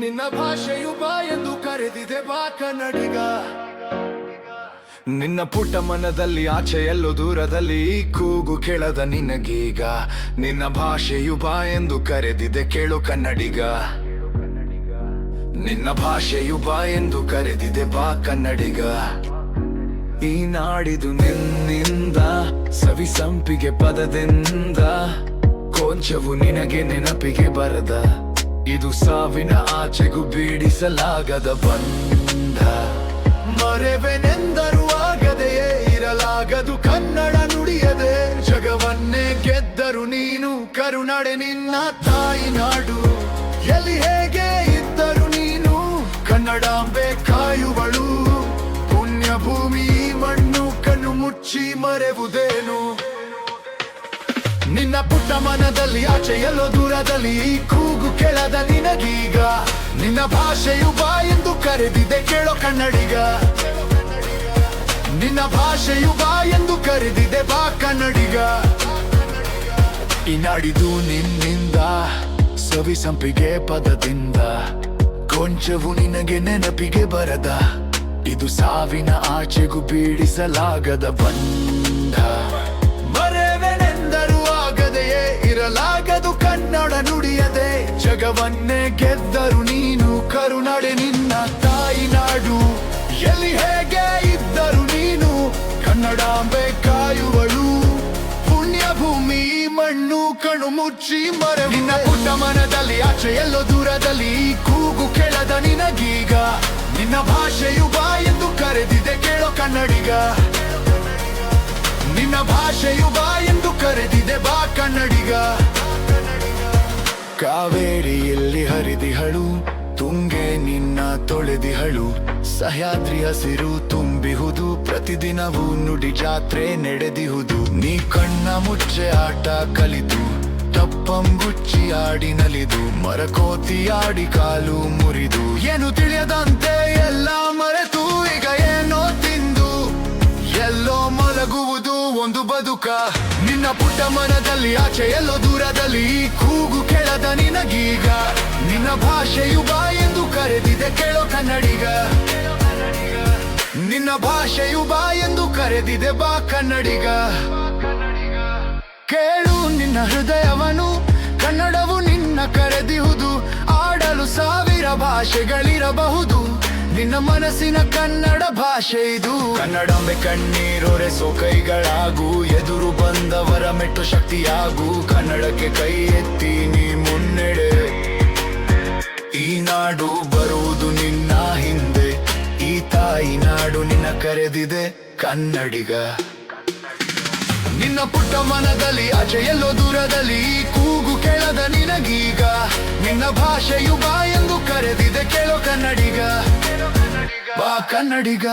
ನಿನ್ನ ಭಾಷೆಯು ಬಾ ಎಂದು ಕರೆದಿದೆ ಬಾ ಕನ್ನಡಿಗ. ನಿನ್ನ ಪುಟ್ಟ ಮನದಲ್ಲಿ, ಆಚೆ ಎಲ್ಲೋ ದೂರದಲ್ಲಿ ಕೂಗು ಕೇಳದ ನಿನಗೀಗ. ನಿನ್ನ ಭಾಷೆಯು ಬಾ ಎಂದು ಕರೆದಿದೆ ಕೇಳು ಕನ್ನಡಿಗ. ನಿನ್ನ ಭಾಷೆಯು ಬಾ ಎಂದು ಕರೆದಿದೆ ಬಾ ಕನ್ನಡಿಗ. ಈ ನಾಡಿದು ನಿನ್ನಿಂದ, ಸವಿ ಸಂಪಿಗೆ ಪದದಿಂದ, ಕೊಂಚವು ನಿನಗೆ ನೆನಪಿಗೆ ಬರದ. ಇದು ಸಾವಿನ ಆಚೆಗೂ ಬೀಡಿಸಲಾಗದ ಬಂಧ. ಮರೆವೆನೆಂದರೂ ಆಗದೆಯೇ ಇರಲಾಗದು ಕನ್ನಡ ನುಡಿಯದೆ. ಜಗವನ್ನೇ ಗೆದ್ದರು ನೀನು ಕರುನಡೆ ನಿನ್ನ ತಾಯಿ ನಾಡು. ಎಲ್ಲಿ ಹೇಗೆ ಇದ್ದರು ನೀನು ಕನ್ನಡಾಂಬೆ ಕಾಯುವಳು. ಪುಣ್ಯ ಭೂಮಿ ಮಣ್ಣು ಕಣ್ಣು ಮುಚ್ಚಿ ಮರೆವುದೇನು? ನಿನ್ನ ಪುಟ್ಟ ಮನದಲ್ಲಿ ಆಚೆ ಎಲ್ಲೋ ದೂರದಲ್ಲಿ, ಈ ಕೂಗು ಕೇಳದ ನಿನಗೀಗ. ನಿನ್ನ ಭಾಷೆಯು ಬಾ ಎಂದು ಕರೆದಿದೆ, ಕೇಳೋ ಕನ್ನಡಿಗ. ನಿನ್ನ ಭಾಷೆಯು ಬಾ ಎಂದು ಕರೆದಿದೆ, ಬಾ ಕನ್ನಡಿಗ. ಈ ನಾಡಿದು ನಿನ್ನಿಂದ ಸವಿ ಸಂಪಿಗೆ ಪದದಿಂದ. ಕೊಂಚವು ನಿನಗೆ ನೆನಪಿಗೆ ಬರದ, ಇದು ಸಾವಿನ ಆಚೆಗೂ ಬೀಡಿಸಲಾಗದ ಬಂಧ. ಜಗವನ್ನೇ ಗೆದ್ದರು ನೀನು. ಕರುನಡೆ ನಿನ್ನ ತಾಯಿ ನಾಡು. ಎಲ್ಲಿ ಹೇಗೆ ಇದ್ದರು ನೀನು? ಕನ್ನಡಾಂಬೆ ಕಾಯುವಳು. ಪುಣ್ಯ ಭೂಮಿ ಮಣ್ಣು ಕಣು ಮುಚ್ಚಿ ಮರೆ ನಿನ್ನ ಪುಟ್ಟ ಮನದಲ್ಲಿ, ಆಚೆ ಎಲ್ಲೋ ದೂರದಲ್ಲಿ ಕೂಗು ಕೇಳದ ನಿನಗೀಗ. ನಿನ್ನ ಭಾಷೆಯು ಬಾ ಎಂದು ಕರೆದಿದೆ ಕೇಳೋ ಕನ್ನಡಿಗ. ನಿನ್ನ ಭಾಷೆಯು ಬಾ ಎಂದು ನಿನ್ನ ತೊಳೆದಿಹಳು. ಸಹ್ಯಾದ್ರಿ ಹಸಿರು ತುಂಬಿಹುದು. ಪ್ರತಿದಿನವೂ ನುಡಿ ಜಾತ್ರೆ ನಡೆದಿಹುದು. ನೀ ಕಣ್ಣ ಮುಚ್ಚೆ ಆಟ ಕಲಿತು. ತಪ್ಪಂಗುಚ್ಚಿ ಆಡಿ ನಲಿದು. ಮರಕೋತಿ ಆಡಿ ಕಾಲು ಮುರಿದು. ಏನು ತಿಳಿಯದಂತೆ ಎಲ್ಲ ಮರೆತು. ಈಗ ಏನೋ ತಿಂದು. ಎಲ್ಲೋ ಮಲಗುವುದು ಒಂದು ಬದುಕ. ನಿನ್ನ ಪುಟ್ಟ ಮನದಲ್ಲಿ, ಆಚೆ ಎಲ್ಲೋ ದೂರದಲ್ಲಿ. ಕೂಗು ಕೆಳದ ನಿನಗೀಗ. ನಿನ್ನ ಭಾಷೆಯು ಬಾ ಕರೆದಿದೆ ಕೇಳೋ ಕನ್ನಡಿಗ. ನಿನ್ನ ಭಾಷೆಯು ಬಾ ಎಂದು ಕರೆದಿದೆ ಬಾ ಕನ್ನಡಿಗ. ಕೇಳು ನಿನ್ನ ಹೃದಯವನು, ಕನ್ನಡವು ನಿನ್ನ ಕರೆದಿಹುದು, ಆಡಲು ಸಾವಿರ ಭಾಷೆಗಳಿರಬಹುದು. ನಿನ್ನ ಮನಸ್ಸಿನ ಕನ್ನಡ ಭಾಷೆ ಇದು. ಕನ್ನಡಂಬೆ ಕಣ್ಣೀರೊರೆಸೋ ಕೈಗಳಾಗು, ಎದುರು ಬಂದವರ ಮೆಟ್ಟು ಶಕ್ತಿಯಾಗು. ಕನ್ನಡಕ್ಕೆ ಕೈ ಎತ್ತಿ ನೀ ಮುನ್ನಡೆ. ಈ ನಾಡು ಬರುವುದು ನಿನ್ನ ಹಿಂದೆ, ಈ ತಾಯಿ ನಾಡು ನಿನ್ನ ಕರೆದಿದೆ ಕನ್ನಡಿಗ. ನಿನ್ನ ಪುಟ್ಟ ಮನದಲ್ಲಿ ಅಜೆಯಲ್ಲೋ ದೂರದಲ್ಲಿ ಕೂಗು ಕೇಳದ ನಿನಗೀಗ. ನಿನ್ನ ಭಾಷೆಯು ಬಾ ಎಂದು ಕರೆದಿದೆ, ಕೇಳೋ ಕನ್ನಡಿಗ. ಬಾ ಕನ್ನಡಿಗ.